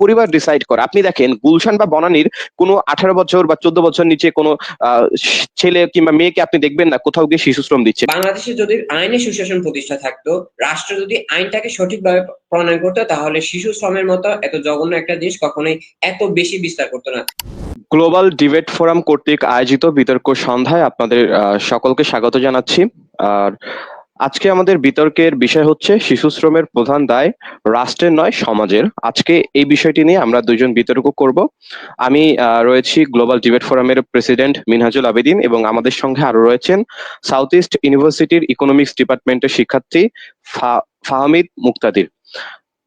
পরিবার ডিসাইড করে। আপনি দেখেন গুলশান বা বনানীর কোনো আঠারো বছর বা চোদ্দ বছর নিচে কোনো ছেলে কিংবা মেয়েকে আপনি দেখবেন না কোথাও গিয়ে শিশু শ্রম দিচ্ছে। বাংলাদেশে যদি আইনি সুশাসন প্রতিষ্ঠা থাকতো রাষ্ট্র যদি আইনটাকে সঠিকভাবে প্রণয়ন করতো তাহলে শিশু শ্রমের মতো এত জঘন্য একটা জিনিস কখনোই এত বেশি বিস্তার করতো না। গ্লোবাল ডিবেট ফোরাম কর্তৃক আয়োজিত বিতর্ক সন্ধ্যায় আপনাদের আহ, সকলকে স্বাগত জানাচ্ছি। আর আজকে আমাদের বিতর্কের বিষয় হচ্ছে শিশু শ্রমের প্রধান দায় রাষ্ট্রের নয়, সমাজের। আজকে এই বিষয়টি নিয়ে আমরা দুজন বিতর্ক করব। আমি রয়েছি গ্লোবাল ডিবেট ফোরামের প্রেসিডেন্ট মিনহাজুল আবেদিন এবং আমাদের সঙ্গে আরও রয়েছেন সাউথ ইস্ট ইউনিভার্সিটির ইকোনমিক্স ডিপার্টমেন্টের শিক্ষার্থী ফাহমিদ মুক্তাদির।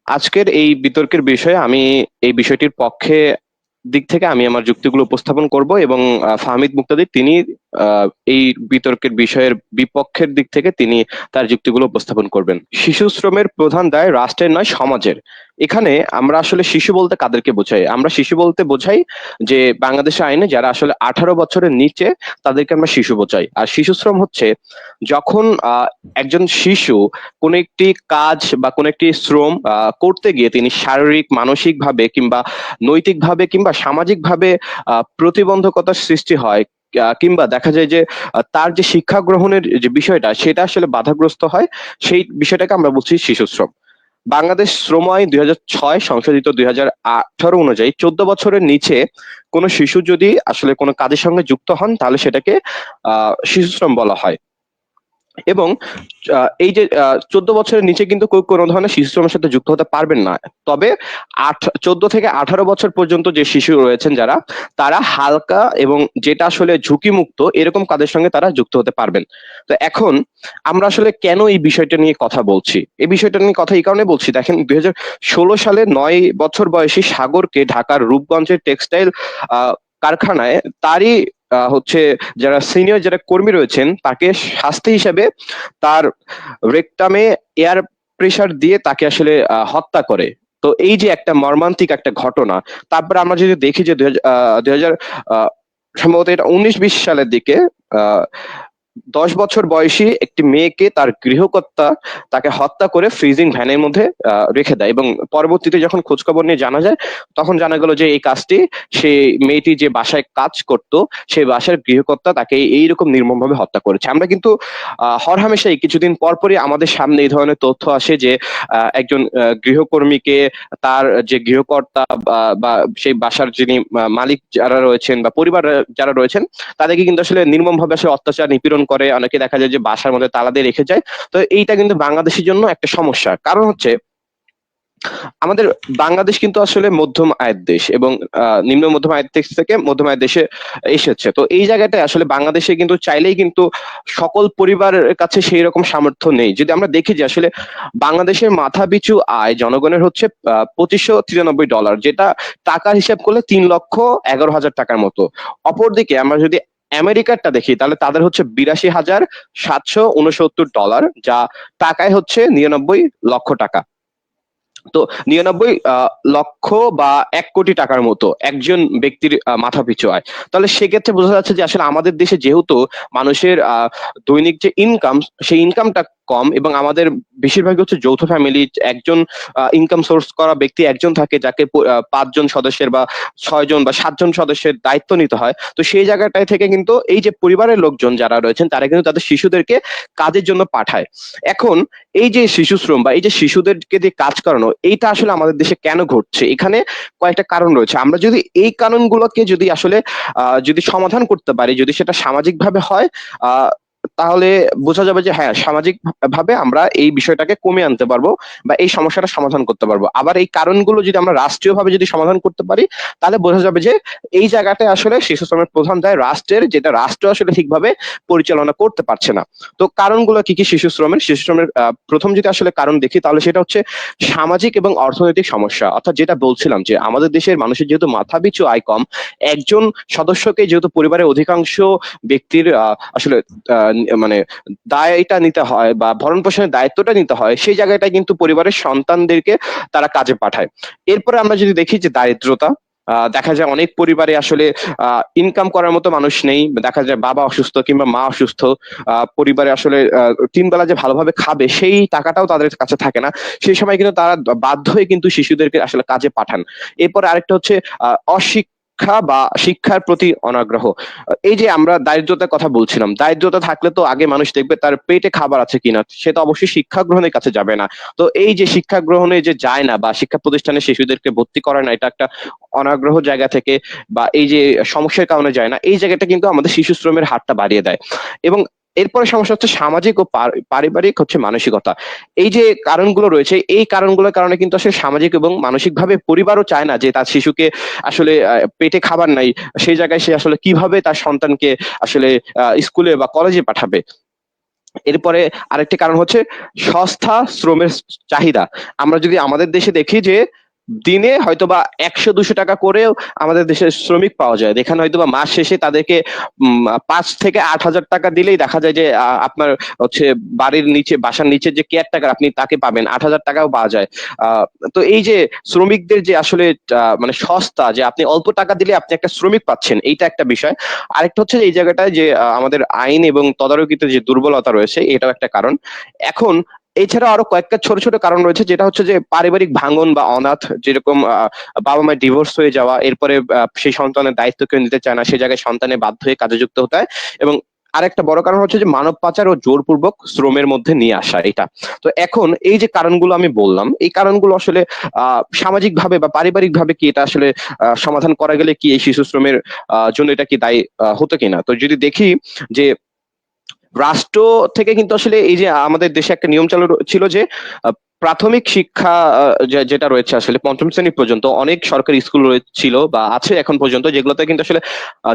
আজকের এই বিতর্কের বিষয়ে আমি এই বিষয়টির পক্ষে দিক থেকে আমি আমার যুক্তিগুলো উপস্থাপন করব এবং ফাহমিদ মুক্তাদি তিনি এই বিতর্কের বিষয়ের বিপক্ষের দিক থেকে তিনি তার যুক্তিগুলো উপস্থাপন করবেন। শিশু শ্রমের প্রধান দায় রাষ্ট্রের নয়, সমাজের। এখানে আমরা আসলে শিশু বলতে কাদেরকে বোঝাই? আমরা শিশু বলতে বোঝাই যে বাংলাদেশের আইনে যারা আসলে আঠারো বছরের নিচে তাদেরকে আমরা শিশু বোঝাই। আর শিশু শ্রম হচ্ছে যখন একজন শিশু কোনো একটি কাজ বা কোনো একটি শ্রম করতে গিয়ে তিনি শারীরিক মানসিক ভাবে কিংবা নৈতিকভাবে কিংবা সামাজিকভাবে প্রতিবন্ধকতার সৃষ্টি হয় কিংবা দেখা যায় যে তার যে শিক্ষা গ্রহণের যে বিষয়টা সেটা আসলে বাধাগ্রস্ত হয়, সেই বিষয়টাকে আমরা বলছি শিশু শ্রম বাংলাদেশ শ্রম আইন দুই ছয় সংশোধিত দুই আঠারো অনুযায়ী চোদ্দ বছরের নিচে কোনো শিশু যদি আসলে কোনো কাজের সঙ্গে যুক্ত হন, তাহলে সেটাকে, আহ, শিশু শ্রম বলা হয়। এবং এই যে চোদ্দ বছরের নিচে কিন্তু কোনো ধরনের শিশু শ্রমের সাথে যুক্ত হতে পারবেন না। তবে আট চোদ্দ থেকে আঠারো বছর পর্যন্ত যে শিশু রয়েছেন যারা, তারা হালকা এবং যেটা আসলে ঝুঁকিমুক্ত এরকম কাজের সঙ্গে তারা যুক্ত হতে পারবেন। তো এখন আমরা আসলে কেন এই বিষয়টা নিয়ে কথা বলছি? এই বিষয়টা নিয়ে কথা এই কারণে বলছি, দেখেন দুই হাজার ষোলো সালে নয় বছর বয়সী সাগরকে ঢাকার রূপগঞ্জের টেক্সটাইল আহ কারখানায় তারই হচ্ছে যারা সিনিয়র যারা কর্মী রয়েছেন, তাকে শাস্তি হিসেবে তার রেকটামে এয়ার প্রেশার দিয়ে তাকে আসলে হত্যা করে। তো এই যে একটা মর্মান্তিক একটা ঘটনা, তারপরে আমরা যদি দেখি যে দুই হাজার সম্ভবত এটা উনিশ বিশ সালের দিকে দশ বছর বয়সী একটি মেয়েকে তার গৃহকর্তা তাকে হত্যা করে ফ্রিজিং ভ্যানের মধ্যে রেখে দেয় এবং পরবর্তীতে যখন খোঁজখবর নিয়ে জানা যায়, তখন জানা গেল যে এই কাজটি সেই মেয়েটি যে বাসায় কাজ করত সেই বাসার গৃহকর্তা তাকে এইরকম নির্মমভাবে হত্যা করেছে। আমরা কিন্তু হরহামেশাই কিছুদিন পরপরই আমাদের সামনে এই ধরনের তথ্য আসে যে একজন গৃহকর্মীকে তার যে গৃহকর্তা বা- বা সেই বাসার যিনি মালিক যারা রয়েছেন বা পরিবার যারা রয়েছেন, তাদেরকে কিন্তু আসলে নির্মমভাবে আসলে অত্যাচার, নিপীড়ন করে, অনেকে দেখা যায় যে বাসার মধ্যে তালা দিয়ে রেখে যায়। তো এইটা কিন্তু বাংলাদেশের জন্য একটা সমস্যা। কারণ হচ্ছে, আমাদের বাংলাদেশ কিন্তু আসলে মধ্যম আয়ের দেশ এবং নিম্ন মধ্যম আয়ের দেশ থেকে মধ্যম আয়ের দেশে এসেছে। তো এই জায়গাটায় আসলে বাংলাদেশে কিন্তু চাইলেই কিন্তু সকল পরিবারের কাছে সেই রকম সামর্থ্য নেই। যদি আমরা দেখি যে আসলে বাংলাদেশের মাথাপিছু আয় জনগণের হচ্ছে পঁচিশশো তিরানব্বই ডলার, যেটা টাকার হিসাব করলে তিন লক্ষ এগারো হাজার টাকার মতো। অপরদিকে আমরা যদি আমেরিকারটা দেখি, তাহলে তাদের হচ্ছে বিরাশি হাজার সাতশো উনসত্তর ডলার, যা টাকায় হচ্ছে নিরানব্বই লক্ষ টাকা। তো নিরানব্বই লক্ষ বা এক কোটি টাকার মতো একজন ব্যক্তির মাথা পিছু আয়। তাহলে সেক্ষেত্রে বোঝা যাচ্ছে যে আসলে আমাদের দেশে যেহেতু মানুষের দৈনিক যে ইনকাম সেই ইনকামটা কম এবং আমাদের বেশিরভাগই হচ্ছে যৌথ ফ্যামিলি একজন ইনকাম সোর্স করা ব্যক্তি একজন থাকে যাকে পাঁচজন সদস্যের বা ছয়জন বা সাতজন সদস্যের দায়িত্ব নিতে হয়। তো সেই জায়গাটায় থেকে কিন্তু এই যে পরিবারের লোকজন যারা রয়েছেন, তারা কিন্তু তাদের শিশুদেরকে কাজের জন্য পাঠায়। এখন এই যে শিশু শ্রম বা এই যে শিশুদেরকে দিয়ে কাজ করানো, এইটা আসলে আমাদের দেশে কেন ঘটছে? এখানে কয়েকটা কারণ রয়েছে। আমরা যদি এই কারণগুলোকে যদি আসলে যদি সমাধান করতে পারি, যদি সেটা সামাজিকভাবে হয় তাহলে বোঝা যাবে যে হ্যাঁ সামাজিক ভাবে আমরা এই বিষয়টাকে কমে আনতে পারব বা এই সমস্যাটা সমাধান করতে পারব। আবার এই কারণগুলো যদি আমরা রাষ্ট্রীয় ভাবে যদি সমাধান করতে পারি, তাহলে বোঝা যাবে যে এই জায়গাটায় আসলে শিশু শ্রমের প্রধান দায় রাষ্ট্রের, যেটা রাষ্ট্র আসলে ঠিকভাবে পরিচালনা করতে পারছে না। তো কারণগুলো কি কি শিশু শ্রমের শিশু শ্রমের প্রথম যদি আসলে কারণ দেখি, তাহলে সেটা হচ্ছে সামাজিক এবং অর্থনৈতিক সমস্যা। অর্থাৎ যেটা বলছিলাম যে আমাদের দেশের মানুষের যেহেতু মাথাপিছু আয় কম, একজন সদস্যকে যেহেতু পরিবারের অধিকাংশ ব্যক্তির আসলে মানে দায়টা নিতে হয় বা ভরণ পোষণের দায়িত্বটা নিতে হয় সেই জায়গাটায় কিন্তু পরিবারের সন্তানদেরকে তারা কাজে পাঠায়। এরপরে আমরা যদি দেখি যে দারিদ্রতা দেখা যায় অনেক পরিবারে আসলে ইনকাম করার মতো মানুষ নেই দেখা যায় বাবা অসুস্থ কিংবা মা অসুস্থ পরিবারে আসলে তিন বেলা যে ভালোভাবে খাবে সেই টাকাটাও তাদের কাছে থাকে না। সেই সময় কিন্তু তারা বাধ্য হয়ে কিন্তু শিশুদেরকে আসলে কাজে পাঠান। এরপর আরেকটা হচ্ছে আহ, অশিক্ষা বা শিক্ষার প্রতি অনাগ্রহ। এই যে আমরা দারিদ্রতার কথা বলছিলাম, দারিদ্রতা থাকলে তো আগে মানুষ দেখবে তার পেটে খাবার আছে কিনা, সে তো অবশ্যই শিক্ষা গ্রহণের কাছে যাবে না। তো এই যে শিক্ষা গ্রহণে যে যায় না বা শিক্ষা প্রতিষ্ঠানে শিশুদেরকে ভর্তি করে না, এটা একটা অনাগ্রহ জায়গা থেকে বা এই যে সমস্যার কারণে যায় না, এই জায়গাটা কিন্তু আমাদের শিশু শ্রমের হারটা বাড়িয়ে দেয়। এবং এরপরে সমস্যা হচ্ছে সামাজিক ও পারিবারিক হচ্ছে মানসিকতা। এই যে কারণগুলো রয়েছে, এই কারণগুলোর কারণে কিন্তু আসলে সামাজিক এবং মানসিকভাবে পরিবারও চায় না যে তার শিশুকে আসলে পেটে খাবার নাই, সেই জায়গায় সে আসলে কীভাবে তার সন্তানকে আসলে স্কুলে বা কলেজে পাঠাবে। এরপরে আরেকটি কারণ হচ্ছে সস্তা শ্রমের চাহিদা। আমরা যদি আমাদের দেশে দেখি যে দিনে হয়তোবা একশো, দুশো টাকা করেও আমাদের দেশের শ্রমিক পাওয়া যায়। এখানে হয়তোবা মাস শেষে তাদেরকে পাঁচ থেকে আট হাজার টাকা দিলেই দেখা যায় যে আপনার হচ্ছে বাড়ির নিচে, বাসার নিচে যে কেয়ার টাকার আপনি তাকে পাবেন, আট হাজার টাকাও পাওয়া যায়। তো এই যে শ্রমিকদের যে আসলে মানে সস্তা যে আপনি অল্প টাকা দিলে আপনি একটা শ্রমিক পাচ্ছেন, এইটা একটা বিষয়। আরেকটা হচ্ছে এই জায়গাটায় যে আমাদের আইন এবং তদারকিতে যে দুর্বলতা রয়েছে, এটাও একটা কারণ। এখন এছাড়া আরও কয়েকটা ছোট ছোট কারণ রয়েছে, যেটা হচ্ছে যে পারিবারিক ভাঙন বা অনাথ যেরকম বাবা মায়ের ডিভোর্স হয়ে যাওয়া, এরপরে সেই সন্তানের দায়িত্ব কেউ নিতে চায় না সেই জায়গায় সন্তানের বাধ্য হয়ে কাজে যুক্ত হতে হয়। এবং আরেকটা বড় কারণ হচ্ছে যে মানব পাচার ও জোরপূর্বক শ্রমের মধ্যে নিয়ে আসা এটা। তো এখন এই যে কারণগুলো আমি বললাম, এই কারণগুলো আসলে, আহ সামাজিক ভাবে বা পারিবারিক ভাবে কি এটা আসলে সমাধান করা গেলে কি এই শিশু শ্রমের জন্য এটা কি দায়ী হতো কিনা? তো যদি দেখি যে রাষ্ট্র থেকে কিন্তু আসলে এই যে আমাদের দেশে একটা নিয়ম চালু ছিল যে প্রাথমিক শিক্ষা যেটা রয়েছে আসলে পঞ্চম শ্রেণি পর্যন্ত, অনেক সরকারি স্কুল ছিল বা আছে এখন পর্যন্ত, যেগুলোতে কিন্তু আসলে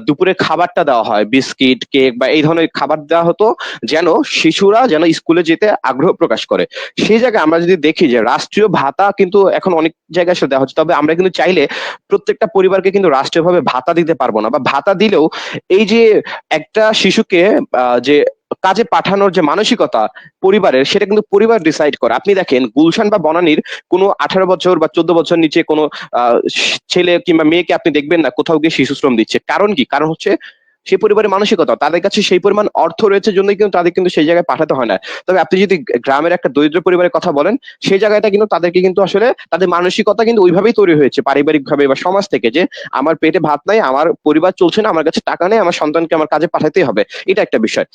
দুপুরে খাবারটা দেওয়া হয়। বিস্কিট, কেক বা এই ধরনের খাবার দেওয়া হতো যেন শিশুরা যেন স্কুলে যেতে আগ্রহ প্রকাশ করে। সেই জায়গায় আমরা যদি দেখি যে, রাষ্ট্রীয় ভাতা কিন্তু এখন অনেক জায়গায় আসলে দেওয়া হচ্ছে। তবে আমরা কিন্তু চাইলে প্রত্যেকটা পরিবারকে কিন্তু রাষ্ট্রীয়ভাবে ভাতা দিতে পারব না বা ভাতা দিলেও এই যে একটা শিশুকে যে কাজে পাঠানোর যে মানসিকতা পরিবারের, সেটা কিন্তু পরিবার ডিসাইড করে। আপনি দেখেন, গুলশান বা বনানীর কোনো আঠারো বছর বা চোদ্দ বছর নিচে কোনো ছেলে কিংবা মেয়েকে আপনি দেখবেন না, কোথাও গিয়ে শিশু শ্রম দিচ্ছে। কারণ কি? কারণ হচ্ছে সেই পরিবারের মানসিকতা, তাদের কাছে সেই পরিমাণ অর্থ রয়েছে জন্যই কিন্তু তাদের কিন্তু সেই জায়গায় পাঠাতে হয় না। তবে আপনি যদি গ্রামের একটা দরিদ্র পরিবারের কথা বলেন, সেই জায়গাটা কিন্তু তাদেরকে কিন্তু আসলে তাদের মানসিকতা কিন্তু ওইভাবেই তৈরি হয়েছে পারিবারিক ভাবে বা সমাজ থেকে যে আমার পেটে ভাত নাই, আমার পরিবার চলছে না, আমার কাছে টাকা নেই, আমার সন্তানকে আমার কাজে পাঠাতেই হবে। এটা একটা বিষয়।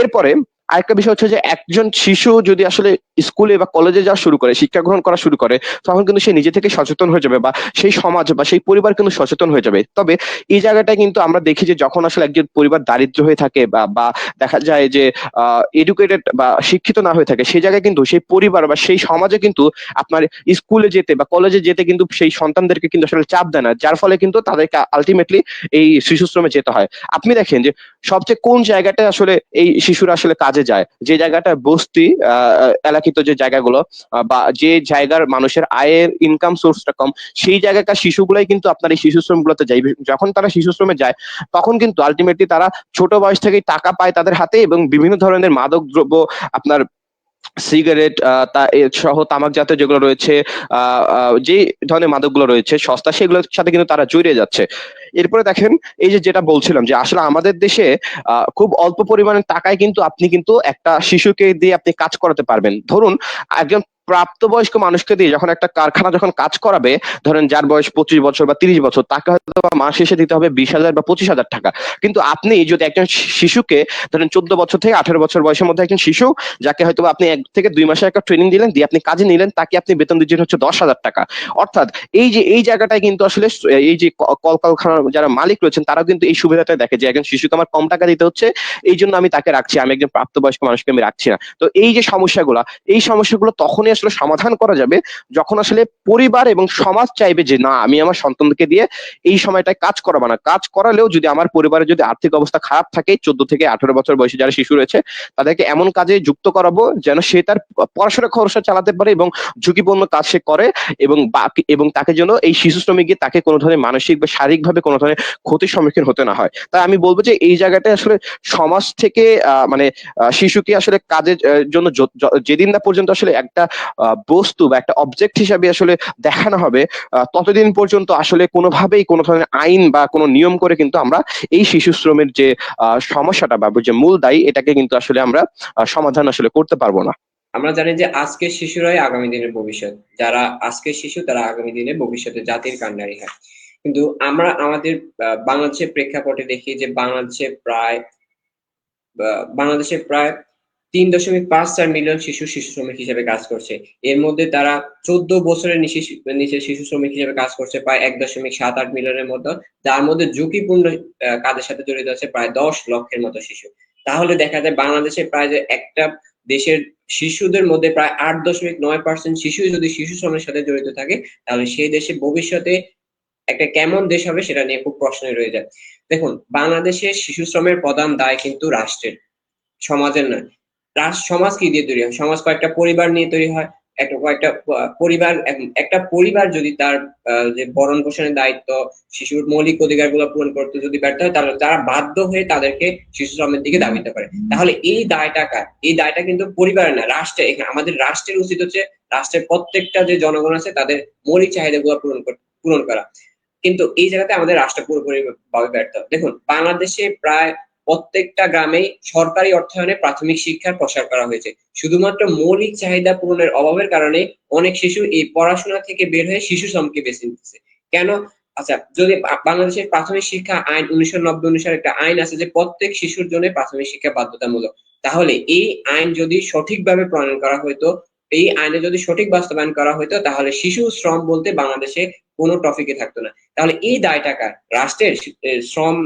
এরপরে আরেকটা বিষয় হচ্ছে যে একজন শিশু যদি আসলে স্কুলে বা কলেজে যাওয়া শুরু করে, শিক্ষা গ্রহণ করা শুরু করে, তখন কিন্তু সে নিজে থেকে সচেতন হয়ে যাবে বা সেই সমাজ বা সেই পরিবার কিন্তু সচেতন হয়ে যাবে। তবে এই জায়গাটায় কিন্তু আমরা দেখি যে যখন আসলে একজন পরিবার দারিদ্র হয়ে থাকে বা বা দেখা যায় যে এডুকেটেড বা শিক্ষিত না হয়ে থাকে, সেই জায়গায় কিন্তু সেই পরিবার বা সেই সমাজে কিন্তু আপনার স্কুলে যেতে বা কলেজে যেতে কিন্তু সেই সন্তানদেরকে কিন্তু আসলে চাপ দেয় না, যার ফলে কিন্তু তাদেরকে আলটিমেটলি এই শিশু শ্রমে যেতে হয়। আপনি দেখেন যে সবচেয়ে কোন জায়গাটা আসলে এই শিশুরা আসলে কাজে যায়। যে জায়গাটা বস্তি এলাকিত যে জায়গাগুলো বা যে জায়গার মানুষের আয়ের ইনকাম সোর্সটা কম, সেই জায়গাকার শিশুগুলাই কিন্তু আপনার এই শিশু শ্রম গুলোতে যায় যখন তারা শিশু শ্রমে যায়, তখন কিন্তু আলটিমেটলি তারা ছোট বয়স থেকেই টাকা পায় তাদের হাতে এবং বিভিন্ন ধরনের মাদক দ্রব্য আপনার সিগারেট তা সহ তামাক জাতীয় যেগুলো রয়েছে যে ধরনের মাদকগুলো রয়েছে, সস্তা, সেগুলোর সাথে কিন্তু তারা জড়িয়ে যাচ্ছে। এরপরে দেখেন, এই যে যেটা বলছিলাম যে আসলে আমাদের দেশে খুব অল্প পরিমাণে টাকায় কিন্তু আপনি কিন্তু একটা শিশুকে দিয়ে আপনি কাজ করাতে পারবেন। ধরুন, একজন প্রাপ্তবয়স্ক মানুষকে দিয়ে যখন একটা কারখানা যখন কাজ করাবে, ধরেন যার বয়স পঁচিশ বছর বা তিরিশ বছর, তাকে হয়তো মাস শেষে দিতে হবে বিশ হাজার বা পঁচিশ হাজার টাকা। কিন্তু আপনি যদি একজন শিশুকে ধরেন চোদ্দ বছর থেকে আঠারো বছর বয়সের মধ্যে একজন শিশু, যাকে হয়তো আপনি এক থেকে দুই মাসের একটা ট্রেনিং দিলেন, দিয়ে আপনি কাজে নিলেন, তাকে আপনি বেতন দিচ্ছেন হচ্ছে দশ হাজার টাকা। অর্থাৎ এই যে, এই জায়গাটায় কিন্তু আসলে এই যে কলকারখানার যারা মালিক রয়েছেন, তারাও কিন্তু এই সুবিধাটা দেখে যে একজন শিশুকে আমার কম টাকা দিতে হচ্ছে, এই জন্য আমি তাকে রাখছি, আমি একজন প্রাপ্তবয়স্ক মানুষকে আমি রাখছি না। তো এই যে সমস্যাগুলো, এই সমস্যাগুলো তখনই আসলে সমাধান করা যাবে যখন আসলে পরিবার এবং সমাজ চাইবে যে, না, আমি আমার সন্তানকে দিয়ে এই সময়টায় কাজ করাবো না। কাজ করালেও যদি আমার পরিবারের যদি আর্থিক অবস্থা খারাপ থাকে, চোদ্দ থেকে আঠারো বছর বয়সে যারা শিশু রয়েছে, তাদেরকে এমন কাজে যুক্ত করাবো যেন সে তার পড়াশোনা খরচা চালাতে পারে এবং ঝুঁকিপূর্ণ কাজ সে করে এবং এবং তাকে যেন এই শিশু শ্রমিক গিয়ে তাকে কোনো ধরনের মানসিক বা শারীরিক ভাবে কোনো ধরনের ক্ষতির সম্মুখীন হতে না হয়। তাই আমি বলব যে, এই জায়গাটায় আসলে সমাজ থেকে মানে শিশুকে আসলে কাজের জন্য যেদিন না পর্যন্ত আসলে একটা বস্তু বা একটা অবজেক্ট হিসাবে আসলে দেখানো হবে ততদিন পর্যন্ত আসলে কোনোভাবেই কোনো ধরনের আইন বা কোনো নিয়ম করে কিন্তু আমরা এই শিশু শ্রমের যে সমস্যাটা বা যে মূল দায়ী, এটাকে কিন্তু আসলে আমরা সমাধান আসলে করতে পারব না। আমরা জানি যে আজকের শিশুরাই আগামী দিনের ভবিষ্যৎ। যারা আজকের শিশু, তারা আগামী দিনে ভবিষ্যতে জাতির কান্ডারি হয়। কিন্তু আমরা আমাদের বাংলাদেশের প্রেক্ষাপটে দেখি যে বাংলাদেশে প্রায় বাংলাদেশে প্রায় তিন দশমিক পাঁচ চার মিলিয়ন শিশু শিশু শ্রমিক হিসেবে কাজ করছে। এর মধ্যে তারা চোদ্দ বছরের নিচে শিশু শ্রমিক হিসেবে কাজ করছে, প্রায় এক দশমিক সাত আট মিলিয়নের মতো। যার মধ্যে ঝুঁকিপূর্ণ কাজের সাথে জড়িত আছে প্রায় দশ লক্ষের মতো শিশু। তাহলে দেখা যায় বাংলাদেশে প্রায় যে একটা দেশের শিশুদের মধ্যে প্রায় আট দশমিক নয় পার্সেন্ট শিশু যদি শিশু শ্রমের সাথে জড়িত থাকে, তাহলে সেই দেশে ভবিষ্যতে একটা কেমন দেশ হবে সেটা নিয়ে খুব প্রশ্নই রয়ে যায়। দেখুন বাংলাদেশের শিশু শ্রমের প্রধান দায় কিন্তু রাষ্ট্রের, সমাজের নয়। রাষ্ট্র সমাজ কি দিয়ে তৈরি হয়? সমাজ কয়েকটা পরিবার নিয়ে তৈরি হয়, একটা কয়েকটা পরিবার একটা পরিবার যদি তার যে ভরণ পোষণের দায়িত্ব, শিশুর মৌলিক অধিকারগুলো পূরণ করতে যদি ব্যর্থ হয়, তাহলে তারা বাধ্য হয়ে তাদেরকে শিশু শ্রমের দিকে দাবিতে পারে তাহলে এই দায়টা কার? এই দায়টা কিন্তু পরিবারের না, রাষ্ট্রে। এখানে আমাদের রাষ্ট্রের উচিত হচ্ছে রাষ্ট্রের প্রত্যেকটা যে জনগণ আছে, তাদের মৌলিক চাহিদা গুলো পূরণ পূরণ করা। কিন্তু এই জায়গাতে আমাদের রাষ্ট্র পুরোপুরি ভাবে ব্যর্থ। দেখুন, বাংলাদেশে প্রায় প্রত্যেকটা গ্রামে সরকারি অর্থায়নে প্রাথমিক শিক্ষার প্রসার করা হয়েছে। শুধুমাত্র মৌলিক চাহিদা পূরণের অভাবের কারণে অনেক শিশু এই পড়াশোনা থেকে বের হয়ে শিশু শ্রমকে বেছে নিতেছে। কেন? আচ্ছা যদি বাংলাদেশের প্রাথমিক শিক্ষা আইন উনিশশো নব্বই অনুসারে একটা আইন আছে যে প্রত্যেক শিশুর জন্য প্রাথমিক শিক্ষা বাধ্যতামূলক, তাহলে এই আইন যদি সঠিকভাবে প্রণয়ন করা হতো এই আইনে যদি সঠিক বাস্তবায়ন করা হতো তাহলে শিশু শ্রম বলতে বাংলাদেশে কোনো টপিকে থাকতো না। তাহলে এই দায়টা কার? রাষ্ট্রের শ্রম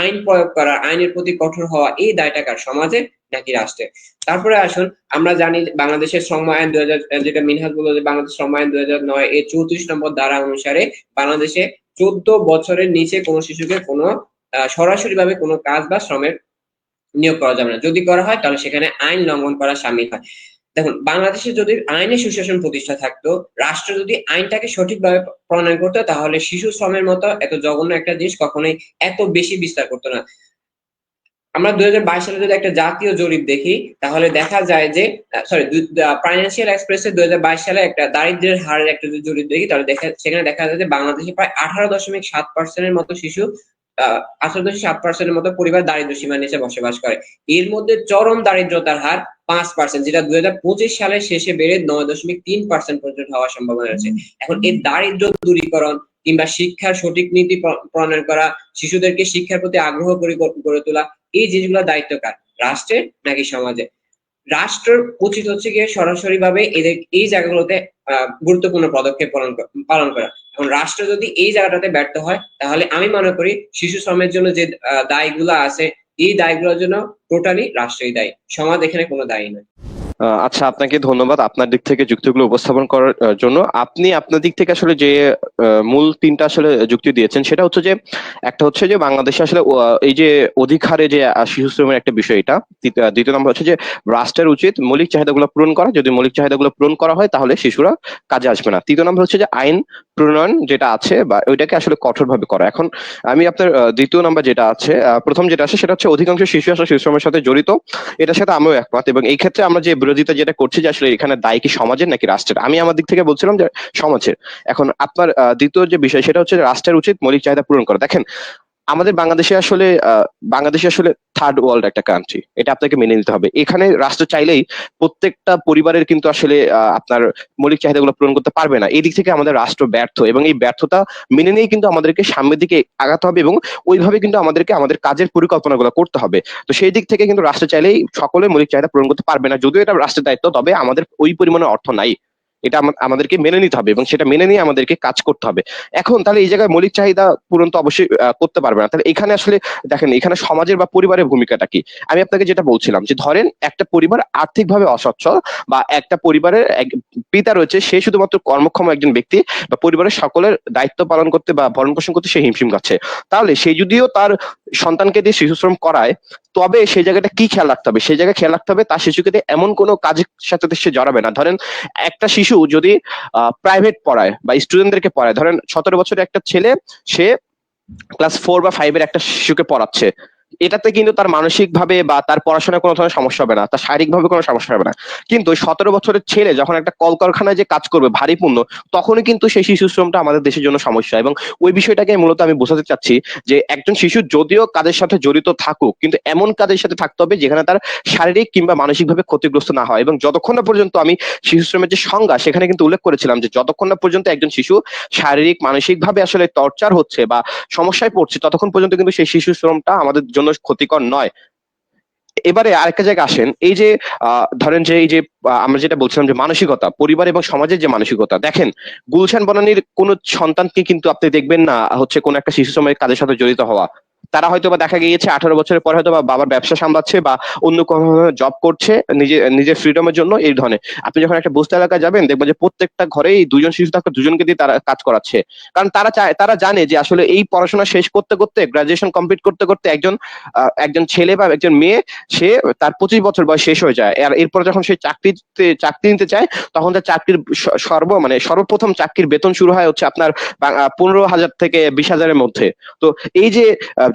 আইন প্রয়োগ করা আইনের প্রতি কঠোর হওয়া এই দায়টা কার? সমাজের নাকি রাষ্ট্রের? তারপরে আসুন, আমরা জানি বাংলাদেশের শ্রম আইন দুই হাজার যেটা মিনহাজ বলল যে বাংলাদেশ শ্রম আইন দুই হাজার নয় এর চৌত্রিশ নম্বর ধারা অনুসারে বাংলাদেশে চোদ্দ বছরের নিচে কোনো শিশুকে কোনো সরাসরি ভাবে কোনো কাজ বা শ্রমের নিয়োগ করা যাবে না। যদি করা হয়, তাহলে সেখানে আইন লঙ্ঘন করা সামিল হয়। দেখুন, বাংলাদেশে যদি আইনে সুশাসন প্রতিষ্ঠা থাকতো, রাষ্ট্র যদি আইনটাকে সঠিকভাবে প্রণয়ন করতো, তাহলে শিশু শ্রমের মতো এত জঘন্য একটা জিনিস কখনোই এত বেশি বিস্তার করতো না। আমরা দুই হাজার বাইশ সালে যদি একটা জাতীয় জরিপ দেখি, তাহলে দেখা যায় যে সরি ফাইন্যান্সিয়াল এক্সপ্রেসে দুই হাজার বাইশ সালে একটা দারিদ্র্যের হারের একটা যদি জরিপ দেখি, তাহলে দেখা, সেখানে দেখা যায় যে বাংলাদেশে প্রায় আঠারো দশমিক সাত পার্সেন্টের মতো শিশু আঠারো দশমিক সাত পার্সেন্টের মতো পরিবার দারিদ্র্য সীমার নিচে বসবাস করে। এর মধ্যে চরম দারিদ্রতার হার পাঁচ পার্সেন্ট যেটা দুই হাজার পঁচিশ সালের শেষে বেড়ে নয় দশমিক তিন পার্সেন্ট পর্যন্ত হওয়ার সম্ভাবনা আছে এখন এই দারিদ্র দূরীকরণ কিংবা শিক্ষার সঠিক নীতি প্র- প্রণয়ন করা শিশুদেরকে শিক্ষার প্রতি আগ্রহ করে গড়ে তোলা এই জিনিসগুলো দায়িত্ব কার? রাষ্ট্রের নাকি সমাজে রাষ্ট্রের উচিত হচ্ছে গিয়ে সরাসরি ভাবে এদের এই জায়গাগুলোতে আহ, গুরুত্বপূর্ণ পদক্ষেপ পালন পালন করা। এখন রাষ্ট্র যদি এই জায়গাটাতে ব্যর্থ হয় তাহলে আমি মনে করি শিশু শ্রমের জন্য যে দায়গুলো আছে এই দায়গুলোর জন্য টোটালি রাষ্ট্রই দায়ী। সমাজ এখানে কোনো দায়ী নয়। আচ্ছা আপনাকে ধন্যবাদ আপনার দিক থেকে যুক্তিগুলো উপস্থাপন করার জন্য। আপনি আপনার দিক থেকে আসলে যে মূল তিনটা আসলে যুক্তি দিয়েছেন, সেটা হচ্ছে যে, একটা হচ্ছে যে বাংলাদেশে আসলে এই যে অধিকারে যে শিশু শ্রমের একটা বিষয় এটা দ্বিতীয় নম্বর হচ্ছে যে রাষ্ট্রের উচিত মৌলিক চাহিদাগুলো পূরণ করা। যদি মৌলিক চাহিদাগুলো পূরণ করা হয়, তাহলে শিশুরা কাজে আসবে না। তৃতীয় নম্বর হচ্ছে যে আইন প্রণয়ন যেটা আছে বা ওইটাকে আসলে কঠোরভাবে করা। এখন আমি আপনার দ্বিতীয় নাম্বার যেটা আছে প্রথম যেটা আছে সেটা হচ্ছে অধিকাংশ শিশু আসলে শিশু শ্রমের সাথে জড়িত। এটার সাথে আমিও একমত এবং এই ক্ষেত্রে আমরা যে বিরোধিতা যেটা করছি যে আসলে এখানে দায় কি সমাজের নাকি রাষ্ট্রের? আমি আমার দিক থেকে বলছিলাম যে সমাজের। এখন আপনার দ্বিতীয় যে বিষয় সেটা হচ্ছে রাষ্ট্রের উচিত মৌলিক চাহিদা পূরণ করা। দেখেন আমাদের বাংলাদেশে আসলে বাংলাদেশে আসলে থার্ড ওয়ার্ল্ড একটা কান্ট্রি এটা আপনাকে মেনে নিতে হবে। এখানে রাষ্ট্র চাইলেই প্রত্যেকটা পরিবারের কিন্তু আসলে আপনার মৌলিক চাহিদাগুলো পূরণ করতে পারবে না। এই দিক থেকে আমাদের রাষ্ট্র ব্যর্থ এবং এই ব্যর্থতা মেনে নিয়ে কিন্তু আমাদেরকে সামনের দিকে আগাতে হবে এবং ওইভাবে কিন্তু আমাদেরকে আমাদের কাজের পরিকল্পনাগুলো করতে হবে। তো সেই দিক থেকে কিন্তু রাষ্ট্র চাইলেই সকলের মৌলিক চাহিদা পূরণ করতে পারবে না, যদিও এটা রাষ্ট্রের দায়িত্ব, তবে আমাদের ওই পরিমাণে অর্থ নাই। এটা আমা- আমাদেরকে মেনে নিতে হবে এবং সেটা মেনে নিয়ে আমাদেরকে কাজ করতে হবে। এখন তাহলে এই জায়গায় মৌলিক চাহিদা পূরণ তো অবশ্যই করতে পারবে না। তাহলে এখানে আসলে, দেখেন, এখানে সমাজের বা পরিবারের ভূমিকাটা কি? আমি আপনাকে যেটা বলছিলাম যে, ধরেন একটা পরিবার আর্থিকভাবে অসচ্ছল বা একটা পরিবারের পিতা রয়েছে, সে শুধুমাত্র কর্মক্ষম একজন ব্যক্তি বা পরিবারের সকলের দায়িত্ব পালন করতে বা ভরণ পোষণ করতে সে হিমশিম খাচ্ছে। তাহলে সে যদিও তার সন্তানকে দিয়ে শিশু শ্রম করায়, তবে সেই জায়গাটা কি খেয়াল রাখতে হবে? সেই জায়গায় খেয়াল রাখতে হবে তার শিশুকে এমন কোনো কাজের সাথে সে জড়াবে না। ধরেন, একটা শিশু যদি প্রাইভেট পড়ায় বা স্টুডেন্টদেরকে পড়ায়, ধরেন সতেরো বছরের একটা ছেলে, সে ক্লাস ফোর বা ফাইভের একটা শিশুকে পড়াচ্ছে। এটাতে কিন্তু তার মানসিক ভাবে বা তার পড়াশোনায় কোনো ধরনের সমস্যা হবে না, তার শারীরিক ভাবে কোনো সমস্যা হবে না। কিন্তু সতেরো বছরের ছেলে যখন একটা কলকারখানায় যে কাজ করবে, ভারী পূর্ণ তখনই কিন্তু সেই শিশু শ্রমটা আমাদের দেশের জন্য সমস্যা। এবং ওই বিষয়টাকে মূলত আমি বোঝাতে চাচ্ছি যে একজন শিশু যদিও কাজের সাথে জড়িত থাকুক, কিন্তু এমন কাজের সাথে থাকতে হবে যেখানে তার শারীরিক কিংবা মানসিকভাবে ক্ষতিগ্রস্ত না হয়। এবং যতক্ষণ না পর্যন্ত আমি শিশু শ্রমের যে সংজ্ঞা, সেখানে কিন্তু উল্লেখ করেছিলাম যে যতক্ষণ না পর্যন্ত একজন শিশু শারীরিক, মানসিকভাবে আসলে টর্চার হচ্ছে বা সমস্যায় পড়ছে, ততক্ষণ পর্যন্ত কিন্তু সেই শিশু শ্রমটা আমাদের জন্য ক্ষতিকর নয়। এবারে আরেকটা জায়গায় আসেন, এই যে ধরেন যে, এই যে আমরা যেটা বলছিলাম যে, মানসিকতা, পরিবার এবং সমাজের যে মানসিকতা, দেখেন, গুলশান বনানীর কোন সন্তানকে কিন্তু আপনি দেখবেন না, হচ্ছে কোন একটা শিশু শ্রমের কাজের সাথে জড়িত হওয়া। তারা হয়তো বা দেখা গিয়েছে আঠারো বছরের পর হয়তো বা বাবার ব্যবসা সামলাচ্ছে বা অন্য কোনো জব করছে নিজে, নিজের ফ্রিডমের জন্য এই ধরনের। আপনি যখন একটা বস্তা এলাকায় যাবেন, দেখবেন যে প্রত্যেকটা ঘরেই দুজন শিশু থাকতে দুজনকে দিয়ে তারা কাজ করাচ্ছে। কারণ তারা চায়, তারা জানে যে আসলে এই পড়াশোনা শেষ করতে করতে গ্রাজুয়েশন কমপ্লিট করতে করতে একজন একজন ছেলে বা একজন মেয়ে, সে তার পঁচিশ বছর বয়স শেষ হয়ে যায়। আর এরপর যখন সে চাকরিতে, চাকরি নিতে চায়, তখন তার চাকরির সর্ব মানে সর্বপ্রথম চাকরির বেতন শুরু হয় হচ্ছে আপনার পনেরো হাজার থেকে বিশ হাজারের মধ্যে। তো এই যে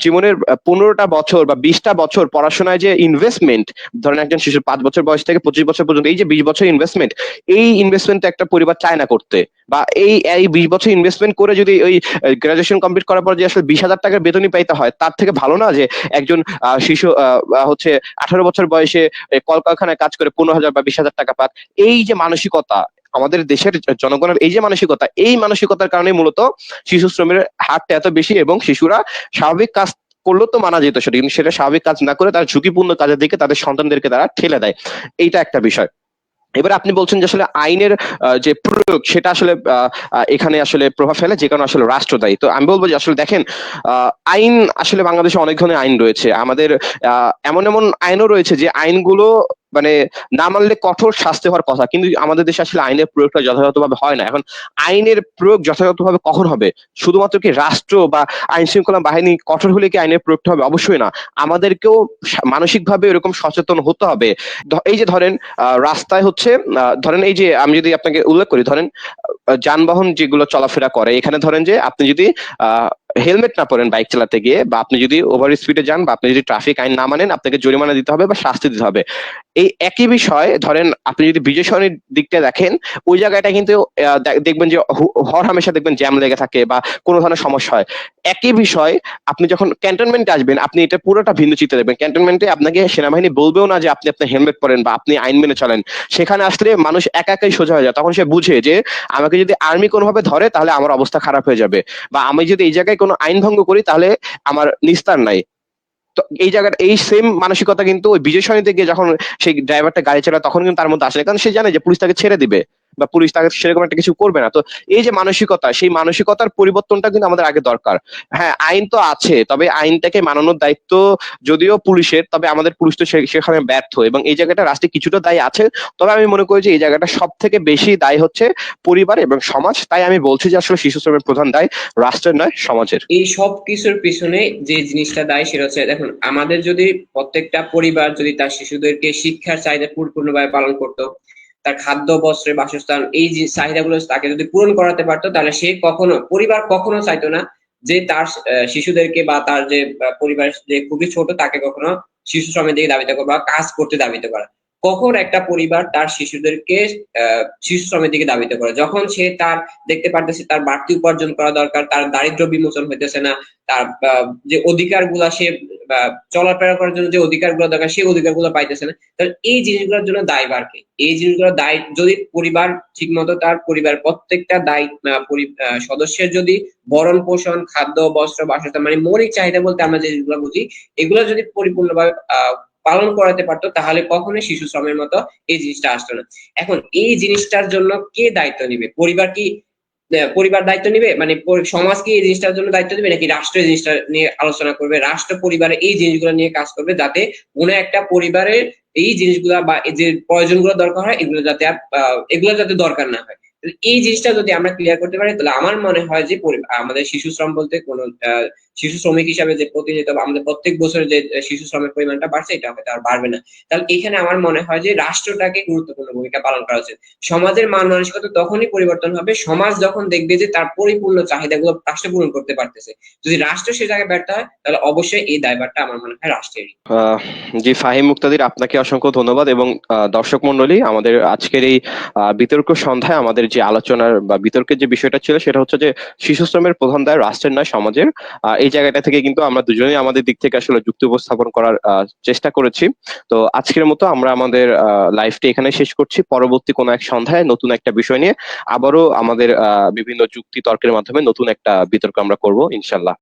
জীবনের পনেরোটা বছর বা বিশটা বছর পড়াশোনায় যে ইনভেস্টমেন্ট ধরেন একজন শিশুর পাঁচ বছর বয়স থেকে পঁচিশ বছর পর্যন্ত এই যে বিশ বছর ইনভেস্টমেন্ট এই ইনভেস্টমেন্ট একটা পরিবার চায় না করতে। বা এই এই বিশ বছর ইনভেস্টমেন্ট করে যদি ওই গ্রাজুয়েশন কমপ্লিট করার পর যে আসলে বিশ হাজার টাকার বেতনই পাইতে হয়, তার থেকে ভালো না যে একজন শিশু হচ্ছে আঠারো বছর বয়সে কলকারখানায় কাজ করে পনেরো হাজার বা বিশ হাজার টাকা পাক। এই যে মানসিকতা আমাদের দেশের জনগণের এই যে মানসিকতা, এই মানসিকতার কারণে মূলত শিশু শ্রমের হারটা এত বেশি এবং শিশুরা স্বাভাবিক কাজ করলেও তো মানা যেত সেটা, কিন্তু সেটা স্বাভাবিক কাজ না করে তারা ঝুঁকিপূর্ণ কাজের দিকে তাদের সন্তানদেরকে তারা ঠেলে দেয়। এইটা একটা বিষয়। এবার আপনি বলছেন যে আসলে আইনের যে প্রয়োগ, সেটা আসলে এখানে আসলে প্রভাব ফেলে, যে কারণে আসলে রাষ্ট্র দায়ী। তো আমি বলব যে আসলে দেখেন আইন আসলে বাংলাদেশে অনেক ধরনের আইন রয়েছে। আমাদের এমন এমন আইনও রয়েছে যে আইনগুলো মানে না মানলে কঠোর শাস্তি হওয়ার কথা। কিন্তু আমাদের দেশে আসলে আইনের প্রয়োগটা যথাযথভাবে হয় না। এখন আইনের প্রয়োগ যথাযথভাবে কখন হবে? শুধুমাত্র কি রাষ্ট্র বা আইন শৃঙ্খলা বাহিনী কঠোর হলে কি আইনের প্রয়োগটা হবে? অবশ্যই না। আমাদেরকেও মানসিক ভাবে এরকম সচেতন হতে হবে। এই যে ধরেন আহ, রাস্তায় হচ্ছে আহ, ধরেন এই যে আমি যদি আপনাকে উল্লেখ করি ধরেন যানবাহন যেগুলো চলাফেরা করে এখানে ধরেন যে আপনি যদি হেলমেট না পরেন বাইক চালাতে গিয়ে বা আপনি যদি ওভার স্পিডে যান বা আপনি যদি ট্রাফিক আইন না মানেন, আপনাকে জরিমানা দিতে হবে বা শাস্তি দিতে হবে। এই একই বিষয়, ধরেন আপনি যদি বিজয় দিকটা দেখেন, ওই জায়গাটা কিন্তু দেখবেন যে হর হামেশা দেখবেন জ্যাম লেগে থাকে বা কোনো ধরনের সমস্যা হয়। একই বিষয়, আপনি যখন ক্যান্টনমেন্টে আসবেন, আপনি এটা পুরোটা ভিন্ন চিত্র দেখবেন। ক্যান্টনমেন্টে আপনাকে সেনাবাহিনী বলবেও না যে আপনি আপনার হেলমেট পরেন বা আপনি আইন মেনে চলেন। সেখানে আসলে মানুষ একা একাই সোজা হয়ে যায়। তখন সে বুঝে যে, আমাকে যদি আর্মি কোনোভাবে ধরে, তাহলে আমার অবস্থা খারাপ হয়ে যাবে। বা আমি যদি এই জায়গায় কোনো আইন ভঙ্গ করি, তাহলে আমার নিস্তার নাই তো এই জায়গাটা, এই সেম মানসিকতা কিন্তু ওই বিজয় সমিতি গিয়ে যখন সেই ড্রাইভারটা গাড়ি চালায়, তখন কিন্তু তার মধ্যে আসে। কারণ সে জানে যে পুলিশ তাকে ছেড়ে দিবে বা পুলিশ তাকে সেরকম একটা কিছু করবে না। তো এই যে মানসিকতা, সেই মানসিকতার পরিবর্তনটা কিন্তু আমাদের আগে দরকার। হ্যাঁ আইন তো আছে, তবে আইনটাকে মানানোর দায়িত্ব যদিও পুলিশের, তবে আমাদের পুলিশ তো সেখানে ব্যর্থ এবং এই জায়গাটা রাষ্ট্রে কিছুটা দায়ী আছে। তবে আমি মনে করি যে এই জায়গাটা সব থেকে বেশি দায়ী হচ্ছে পরিবার এবং সমাজ। তাই আমি বলছি যে আসলে শিশু শ্রমের প্রধান দায় রাষ্ট্রের নয়, সমাজের। এই সব কিছুর পিছনে যে জিনিসটা দায় সেটা হচ্ছে, দেখুন, আমাদের যদি প্রত্যেকটা পরিবার যদি তার শিশুদেরকে শিক্ষার চাহিদা পরিপূর্ণভাবে পালন করতো তার খাদ্য বস্ত্রের বাসস্থান, এই যে চাহিদাগুলো তাকে যদি পূরণ করাতে পারতো, তাহলে সে কখনো, পরিবার কখনো চাইতো না যে তার শিশুদেরকে বা তার যে পরিবার যে খুবই ছোট, তাকে কখনো শিশু শ্রমের দিকে দাবিত করা বা কাজ করতে দাবিত করা। কখন একটা পরিবার তার শিশুদেরকে শিশু শ্রমের দিকে দাবিত করে। যখন সে তার দেখতে পারতেছে তার বাড়তি উপার্জন করা দরকার তার দারিদ্র বিমোচন হইতেছে না তার যে অধিকারগুলা সে চলাফেরা করার জন্য যে অধিকারগুলো দরকার সেই অধিকারগুলো পাইতেছে না। তাহলে এই জিনিসগুলোর জন্য দায় কে? এই জিনিসগুলোর দায় যদি পরিবার ঠিক মতো তার পরিবার প্রত্যেকটা দায় সদস্যের যদি ভরণ পোষণ খাদ্য বস্ত্র বাসস্থান মানে মৌলিক চাহিদা বলতে আমরা যে জিনিসগুলো বুঝি এগুলো যদি পরিপূর্ণভাবে আহ, পালন করাতে পারতো, তাহলে কখনোই শিশু শ্রমের মতো এই জিনিসটা আসতো না। এখন এই জিনিসটার জন্য কে দায়িত্ব নিবে? পরিবার কি পরিবার দায়িত্ব নিবে? মানে সমাজ কি এই জিনিসটার জন্য দায়িত্ব দিবে, নাকি রাষ্ট্র এই জিনিসটা নিয়ে আলোচনা করবে? রাষ্ট্র পরিবারে এই জিনিসগুলো নিয়ে কাজ করবে যাতে কোনো একটা পরিবারের এই জিনিসগুলা বা যে প্রয়োজনগুলো দরকার হয়, এগুলো যাতে এগুলো যাতে দরকার না হয়। এই জিনিসটা যদি আমরা ক্লিয়ার করতে পারি, তাহলে আমার মনে হয় যে আমাদের শিশু শ্রম বলতে কোনো শিশু শ্রমিক হিসাবে যে প্রতিনিয়ত আমাদের প্রত্যেক বছরে যে শিশু শ্রমের পরিমাণটা বাড়ছে এটা হয়তো আর বাড়বে না। তাহলে এখানে আমার মনে হয় যে রাষ্ট্রটাকে গুরুত্বপূর্ণ ভূমিকা পালন করা উচিত। সমাজের মান মানসিকতা তখনই পরিবর্তন হবে সমাজ যখন দেখবে যে তার পরিপূর্ণ চাহিদাগুলো রাষ্ট্র পূরণ করতে পারতেছে। যদি রাষ্ট্র সে জায়গায় ব্যর্থ হয় তাহলে অবশ্যই এই দায়ভারটা আমার মনে হয় রাষ্ট্রেরই। জি ফাহিম মুক্তাদির আপনাকে অসংখ্য ধন্যবাদ এবং দর্শক মন্ডলী আমাদের আজকের এই বিতর্ক সন্ধ্যায় আমাদের যে আলোচনার বা বিতর্কের যে বিষয়টা ছিল সেটা হচ্ছে যে শিশু শ্রমের প্রধান দায় রাষ্ট্রের নয় সমাজের। আহ, এই জায়গাটা থেকে কিন্তু আমরা দুজনেই আমাদের দিক থেকে আসলে যুক্তি উপস্থাপন করার চেষ্টা করেছি। তো আজকের মতো আমরা আমাদের লাইফটি এখানে শেষ করছি। পরবর্তী কোনো এক সন্ধ্যায় নতুন একটা বিষয় নিয়ে আবারও আমাদের বিভিন্ন যুক্তি তর্কের মাধ্যমে নতুন একটা বিতর্ক আমরা করব ইনশাল্লাহ